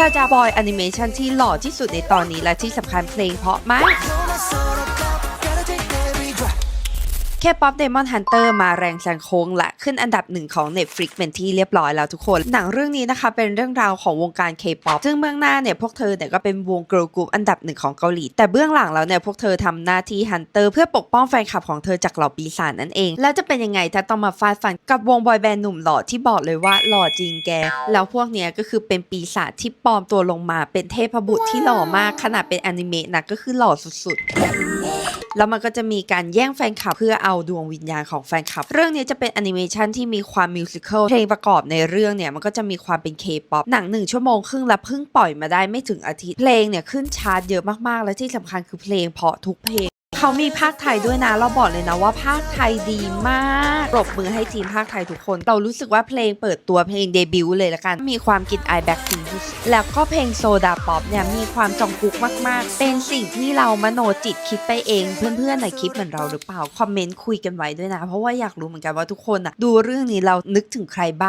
ซาจาบอยแอนิเมชันที่หล่อที่สุดในตอนนี้และที่สำคัญเพลงเพราะมาก แค่ป๊อปเดมอนฮันเตอร์มาแรงแซงโค้งและขึ้นอันดับหนึ่งของ Netflix เป็นที่เรียบร้อยแล้วทุกคน หนังเรื่องนี้นะคะเป็นเรื่องราวของวงการ K-POP ซึ่งเบื้องหน้าเนี่ยพวกเธอเนี่ยก็เป็นวง girl group อันดับหนึ่งของเกาหลี แต่เบื้องหลังแล้วเนี่ยพวกเธอทำหน้าที่ฮันเตอร์เพื่อปกป้องแฟนคลับของเธอจากเหล่าปีศาจนั่นเอง แล้วจะเป็นยังไงถ้าต้องมาฟาดฟันกับวงบอยแบนด์หนุ่มหล่อที่บอกเลยว่าหล่อจริงแก แล้วพวกเนี้ยก็คือเป็นปีศาจที่ปลอมตัวลงมาเป็นเทพบุตรที่หล่อมากขนาดเป็นอนิเมะนะก็คือหล่อสุดๆ แล้วมันก็จะมีการแย่งแฟนคลับเพื่อเอาดวงวิญญาณของแฟนคลับ เรื่องนี้จะเป็นแอนิเมชันที่มีความมิวสิควลเพลงประกอบในเรื่องเนี่ยมันก็จะมีความเป็นเคป๊อปหนังหนึ่งชั่วโมงครึ่งและเพิ่งปล่อยมาได้ไม่ถึงอาทิตย์เพลงเนี่ยขึ้นชาร์ตเยอะมากๆ และที่สำคัญคือเพลงเพราะทุกเพลง เขามีภาคไทยด้วยนะ เราบอกเลยนะว่าภาคไทยดีมากปรบมือให้ทีมภาคไทยทุกคน เรารู้สึกว่าเพลงเปิดตัวเพลงเดบิวต์เลยละกัน มีความกลินไอแบ็คพิงแล้วก็เพลงโซดาป๊อปเนี่ยมีความจองกุกมากๆ เป็นสิ่งที่เรามโนจิตคิดไปเอง เพื่อนๆในคลิปเหมือนเราหรือเปล่า คอมเมนต์คุยกันไว้ด้วยนะ เพราะว่าอยากรู้เหมือนกันว่าทุกคนอะดูเรื่องนี้เรานึกถึงใครบ้าง